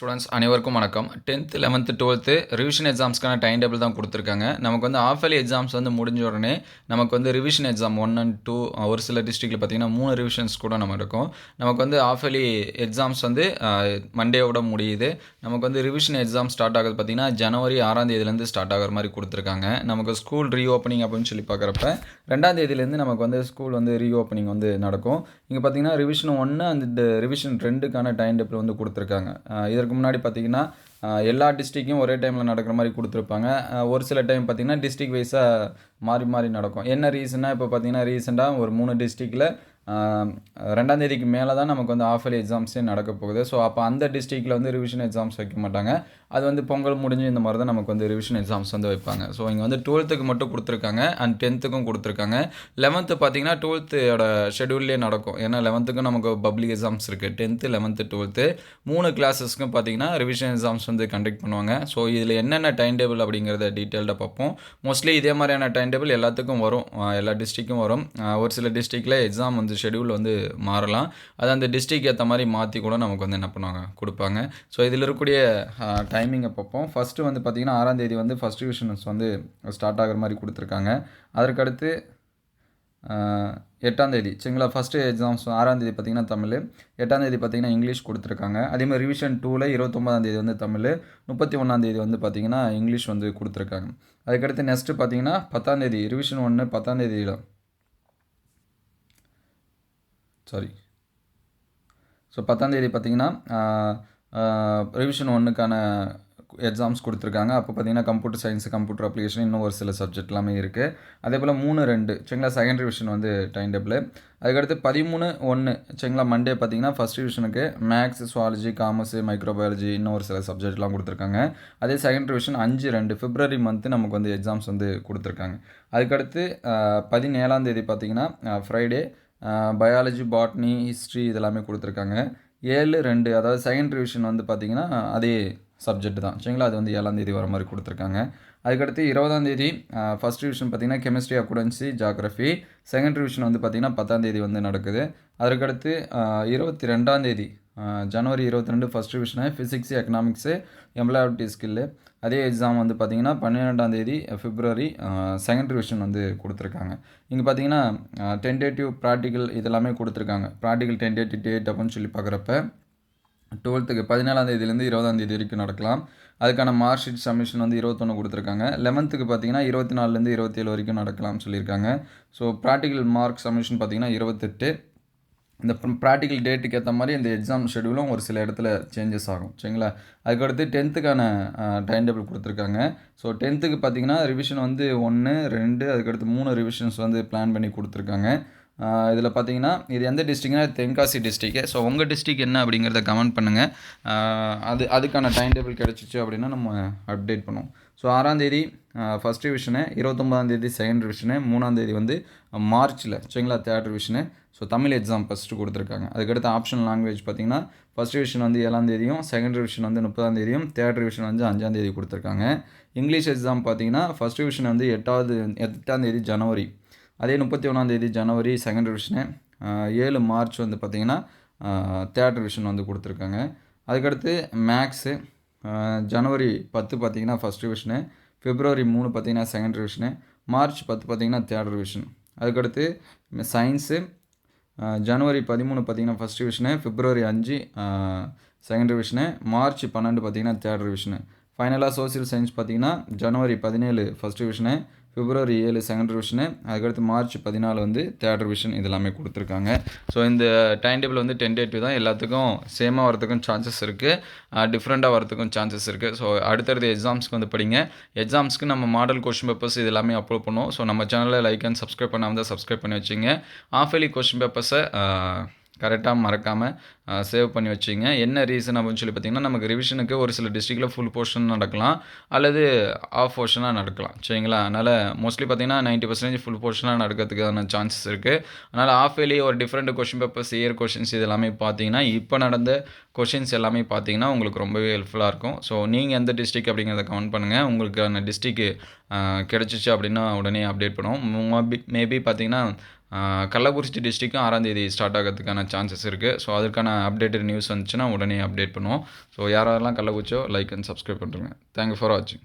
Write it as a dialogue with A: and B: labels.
A: Students அனைவருக்கும் வணக்கம். Tenth eleventh twelfth revision எக்ஸாம்ஸ்க்கான டைம் டேபிள் தான் கொடுத்துருக்காங்க. நமக்கு வந்து ஆஃபலி எக்ஸாம்ஸ் வந்து முடிஞ்ச உடனே நமக்கு வந்து revision exam one and two ஒரு சில டிஸ்ட்ரிக்டில் பார்த்தீங்கன்னா மூணு ரிவிஷன்ஸ் கூட நம்ம இருக்கும். நமக்கு வந்து ஆஃபலி எக்ஸாம்ஸ் வந்து மண்டேவோட முடியுது. நமக்கு வந்து ரிவிஷன் எக்ஸாம் ஸ்டார்ட் ஆகுது பார்த்தீங்கன்னா ஜனவரி ஆறாம் தேதியிலேருந்து ஸ்டார்ட் ஆகிற மாதிரி கொடுத்துருக்காங்க. நமக்கு ஸ்கூல் ரீஓப்பனிங் அப்படின்னு சொல்லி பார்க்குறப்ப ரெண்டாம் தேதியிலேருந்து நமக்கு வந்து ஸ்கூல் வந்து ரீஓப்பனிங் வந்து நடக்கும். இங்கே பார்த்தீங்கன்னா ரிவிஷன் ஒன்று அந்த ரிவிஷன் ரெண்டுக்கான டைம் டேபிள் வந்து கொடுத்துருக்காங்க. இதற்கு அதுக்கு முன்னாடி பார்த்தீங்கன்னா எல்லா டிஸ்ட்ரிக்கும் ஒரே டைமில் நடக்கிற மாதிரி கொடுத்துருப்பாங்க. ஒரு சில டைம் பார்த்தீங்கன்னா டிஸ்ட்ரிக் வைஸாக மாறி மாறி நடக்கும். என்ன ரீசன்னா இப்போ பார்த்தீங்கன்னா ரீசெண்டாக ஒரு மூணு டிஸ்ட்ரிக்டில் ரெண்டாம் தேதிக்கு மேலே தான் நமக்கு வந்து ஆஃப் எக்ஸாம்ஸே நடக்க போகுது. ஸோ அப்போ அந்த டிஸ்ட்ரிக்டில் வந்து ரிவிஷன் எக்ஸாம்ஸ் வைக்க மாட்டாங்க. அது வந்து பொங்கல் முடிஞ்சு இந்த மாதிரி தான் நமக்கு வந்து ரிவிஷன் எக்ஸாம்ஸ் வந்து வைப்பாங்க. ஸோ இங்கே வந்து டுவெல்த்துக்கு மட்டும் கொடுத்துருக்காங்க அண்ட் டென்த்துக்கும் கொடுத்துருக்காங்க. லெவன்த்து பார்த்தீங்கன்னா டுவெல்த்தோட ஷெடியூல்லே நடக்கும். ஏன்னா லெவன்த்துக்கும் நமக்கு பப்ளிக் எக்ஸாம்ஸ் இருக்குது டென்த்து லெவன்த்து டுவெல்த்து மூணு கிளாஸஸ்க்கும் பார்த்தீங்கன்னா ரிவிஷன் எக்ஸாம்ஸ் வந்து கண்டக்ட் பண்ணுவாங்க. ஸோ இதில் என்னென்ன டைம் டேபிள் அப்படிங்கிறத டீட்டெயில்டாக பார்ப்போம். மோஸ்ட்லி இதே மாதிரியான டைம் டேபிள் எல்லாத்துக்கும் வரும். எல்லா டிஸ்ட்ரிக்கும் வரும். ஒரு சில டிஸ்ட்ரிக்டில் எக்ஸாம் வந்து ஷெடியூல் வந்து மாறலாம். அது அந்த டிஸ்ட்ரிக் ஏற்ற மாதிரி மாற்றி கூட நமக்கு வந்து என்ன பண்ணுவாங்க? கொடுப்பாங்க. ஸோ இதில் இருக்கக்கூடிய டைமிங்கை பார்ப்போம். ஃபஸ்ட்டு வந்து பார்த்திங்கன்னா ஆறாம் தேதி வந்து ஃபஸ்ட் டிவிஷன்ஸ் வந்து ஸ்டார்ட் ஆகிற மாதிரி கொடுத்துருக்காங்க. அதற்கடுத்து எட்டாம் தேதி. சரிங்களா ஃபஸ்ட்டு எக்ஸாம்ஸ் ஆறாம் தேதி பார்த்தீங்கன்னா தமிழ் எட்டாம் தேதி பார்த்தீங்கன்னா இங்கிலீஷ் கொடுத்துருக்காங்க. அதேமாதிரி ரிவிஷன் டூவில் இருபத்தொம்பதாம் தேதி வந்து தமிழ் முப்பத்தி ஒன்றாம் தேதி வந்து பார்த்தீங்கன்னா இங்கிலீஷ் வந்து கொடுத்துருக்காங்க. அதுக்கடுத்து நெக்ஸ்ட்டு பார்த்தீங்கன்னா பத்தாம் தேதி ரிவிஷன் ஒன்று பத்தாம் தேதியில் சாரி ஸோ பத்தாந்தேதி பார்த்திங்கன்னா பார்த்தீங்கன்னா ரிவிஷன் ஒன்றுக்கான எக்ஸாம்ஸ் கொடுத்துருக்காங்க. அப்போ பார்த்தீங்கன்னா கம்ப்யூட்டர் சயின்ஸ் கம்ப்யூட்டர் அப்ளிகேஷன் இன்னும் ஒரு சில சப்ஜெக்ட் எல்லாமே இருக்குது அதே போல் மூணு ரெண்டு சரிங்களா செகண்ட் ரிவிஷன் வந்து டைம் டேபிள் அதுக்கடுத்து பதிமூணு ஒன்று சரிங்களா மண்டே பார்த்தீங்கன்னா ஃபஸ்ட் ரிவிஷனுக்கு மேக்ஸ் சுவாலஜி காமர்ஸ் மைக்ரோபயாலஜி இன்னும் ஒரு சில சப்ஜெக்ட்லாம் கொடுத்துருக்காங்க. அதே செகண்ட் ரிவிஷன் அஞ்சு ரெண்டு பிப்ரவரி மந்த்து நமக்கு வந்து எக்ஸாம்ஸ் வந்து கொடுத்துருக்காங்க. அதுக்கடுத்து பதினேழாம் தேதி பார்த்தீங்கன்னா ஃப்ரைடே பயாலஜி பாட்னி ஹிஸ்ட்ரி இதெல்லாமே கொடுத்துருக்காங்க. ஏழு ரெண்டு அதாவது செகண்ட் ரிவிஷன் வந்து பார்த்தீங்கன்னா அதே சப்ஜெக்ட் தான். சரிங்களா? அது வந்து ஏழாம் தேதி வர மாதிரி கொடுத்துருக்காங்க. அதுக்கடுத்து இருபதாம் தேதி ஃபஸ்ட் ரிவிஷன் பார்த்தீங்கன்னா chemistry accountancy geography second revision வந்து பார்த்தீங்கன்னா பத்தாம் தேதி வந்து நடக்குது. அதற்கடுத்து இருபத்தி ரெண்டாம் தேதி ஜனவரி இருபத்தி ரெண்டு first revision physics economics employability skill அதே எக்ஸாம் வந்து பார்த்தீங்கன்னா பன்னிரெண்டாம் தேதி பிப்ரவரி செகண்ட் ரிவிஷன் வந்து கொடுத்துருக்காங்க. இங்கே பார்த்தீங்கன்னா டென்டேட்டிவ் ப்ராக்டிக்கல் இதெல்லாமே கொடுத்துருக்காங்க. ப்ராக்டிக்கல் டென்டேட்டிவ் டேட் அப்படின்னு சொல்லி பார்க்குறப்ப டுவெல்த்துக்கு பதினேழாம் தேதியிலேருந்து இருபதாம் தேதி வரைக்கும் நடக்கலாம். அதுக்கான மார்க் ஷீட் சப்மிஷன் வந்து இருபத்தொன்று கொடுத்துருக்காங்க. லெவன்த்துக்கு பார்த்தீங்கன்னா இருபத்தி நாலுலேருந்து இருபத்தேழு வரைக்கும் நடக்கலாம்னு சொல்லியிருக்காங்க. ஸோ ப்ராக்டிக்கல் மார்க் சப்மிஷன் பார்த்தீங்கன்னா இருபத்தெட்டு. இந்த ப்ராக்டிக்கல் டேட்டுக்கு ஏற்ற மாதிரி இந்த எக்ஸாம் ஷெடியூலும் ஒரு சில இடத்துல சேஞ்சஸ் ஆகும். சரிங்களா? அதுக்கடுத்து டென்த்துக்கான டைம் டேபிள் கொடுத்துருக்காங்க. ஸோ டென்த்துக்கு பார்த்தீங்கன்னா ரிவிஷன் வந்து ஒன்று ரெண்டு அதுக்கடுத்து மூணு ரிவிஷன்ஸ் வந்து பிளான் பண்ணி கொடுத்துருக்காங்க. இதில் பார்த்தீங்கன்னா இது எந்த டிஸ்ட்ரிக்னா தென்காசி டிஸ்ட்ரிக்கு ஸோ உங்கள் டிஸ்ட்ரிக் என்ன அப்படிங்கிறத கமெண்ட் பண்ணுங்கள் அது அதுக்கான டைம் டேபிள் கிடச்சிச்சு அப்படின்னா நம்ம அப்டேட் பண்ணுவோம். ஸோ ஆறாந்தேதி ஃபஸ்ட் ரிவிஷனு இருபத்தொம்பதாந்தேதி செகண்ட் ரிவிஷனு மூணாந்தேதி வந்து மார்ச்சில் சரிங்களா third revision so Tamil exam first கொடுத்துருக்காங்க. அதுக்கடுத்து ஆப்ஷன் லாங்குவேஜ் பார்த்தீங்கன்னா ஃபஸ்ட் ரிவிஷன் வந்து ஏழாந்தேதியும் செகண்ட் ரிவிஷன் வந்து முப்பதாந்தேதியும் தேர்ட் ரிவிஷன் வந்து அஞ்சாந்தேதி கொடுத்துருக்காங்க. இங்கிலீஷ் எக்ஸாம் பார்த்தீங்கன்னா ஃபஸ்ட் ரிவிஷன் வந்து எட்டாவது எட்டாந்தேதி ஜனவரி. அதே முப்பத்தி ஒன்றாந்தேதி ஜனவரி செகண்ட் ரிவிஷனு ஏழு மார்ச் வந்து பார்த்திங்கன்னா தேர்ட் ரிவிஷன் வந்து கொடுத்துருக்காங்க. அதுக்கடுத்து மேக்ஸு ஜனவரி பத்து பார்த்திங்கன்னா ஃபஸ்ட் ரிவிஷனு ஃபிப்ரவரி மூணு பார்த்திங்கன்னா செகண்ட் ரிவிஷனு மார்ச் பத்து பார்த்திங்கன்னா தேர்ட் ரிவிஷன் அதுக்கடுத்து சயின்ஸு ஜனவரி பதிமூணு பார்த்திங்கன்னா ஃபஸ்ட் ரிவிஷனு ஃபிப்ரவரி அஞ்சு செகண்ட் ரிவிஷனு மார்ச் பன்னெண்டு பார்த்திங்கன்னா தேர்ட் ரிவிஷனு ஃபைனலாக சோசியல் சயின்ஸ் பார்த்திங்கன்னா ஜனவரி பதினேழு ஃபஸ்ட் ரிவிஷனு பிப்ரவரி ஏழு செகண்ட் ரிவிஷனு அதுக்கடுத்து மார்ச் பதினாலு வந்து தேர்ட் ரிவிஷன் இதெல்லாமே கொடுத்துருக்காங்க. ஸோ இந்த டைம் டேபிள் வந்து டென் டேட்டிவ் தான். எல்லாத்துக்கும் சேமாக வரதுக்கும் சான்சஸ் இருக்குது டிஃப்ரெண்ட்டாக வரதுக்கும் சான்சஸ் இருக்குது ஸோ அடுத்தடுத்த எக்ஸாம்ஸ்க்கு வந்து படிங்க. எக்ஸாம்ஸ்க்கு நம்ம மாடல் கொஷின் பேப்பர்ஸ் இது எல்லாமே அப்லோட் பண்ணுவோம். ஸோ நம்ம சேனலில் லைக் அண்ட் சப்ஸ்கிரைப் பண்ணாமல் தான் சப்ஸ்கிரைப் பண்ணி வச்சுங்க. ஆஃப் இயர்லி கொஷின் பேப்பர்ஸை கரெக்டாக மறக்காமல் சேவ் பண்ணி வச்சுங்க. என்ன ரீசன் அப்படின்னு சொல்லி பார்த்தீங்கன்னா நமக்கு ரிவிஷனுக்கு ஒரு சில டிஸ்ட்ரிக்டில் ஃபுல் போர்ஷன் நடக்கலாம். அல்லது ஆஃப் போர்ஷனாக நடக்கலாம். சரிங்களா? அதனால் மோஸ்ட்லி பார்த்தீங்கன்னா நைன்ட்டி பர்சன்டேஜ் ஃபுல் போர்ஷனாக நடக்கிறதுக்கான சான்சஸ் இருக்குது அதனால் ஆஃப் இயர்லி ஒரு different question papers year questions இது எல்லாமே பார்த்தீங்கன்னா இப்போ நடந்த கொஷின்ஸ் எல்லாமே பார்த்தீங்கன்னா உங்களுக்கு ரொம்பவே ஹெல்ப்ஃபுல்லாக இருக்கும். ஸோ நீங்கள் எந்த டிஸ்ட்ரிக் அப்படிங்கிறத கமெண்ட் பண்ணுங்கள் உங்களுக்கு அந்த டிஸ்ட்ரிக்கு கிடச்சிச்சு அப்படின்னா உடனே அப்டேட் பண்ணுவோம். மேபி பார்த்தீங்கன்னா கள்ளக்குறிச்சி டிஸ்ட்ரிக்கும் ஆறாம் தேதி ஸ்டார்ட் ஆகிறதுக்கான சான்சஸ் இருக்குது ஸோ அதுக்கான அப்டேட்டட் நியூஸ் வந்துச்சுன்னா உடனே அப்டேட் பண்ணுவோம். ஸோ யாரெல்லாம் கள்ளக்குறிச்சியோ லைக் அண்ட் சப்ஸ்கிரைப் பண்ணுறேங்க தேங்க்யூ ஃபார் வாட்சிங்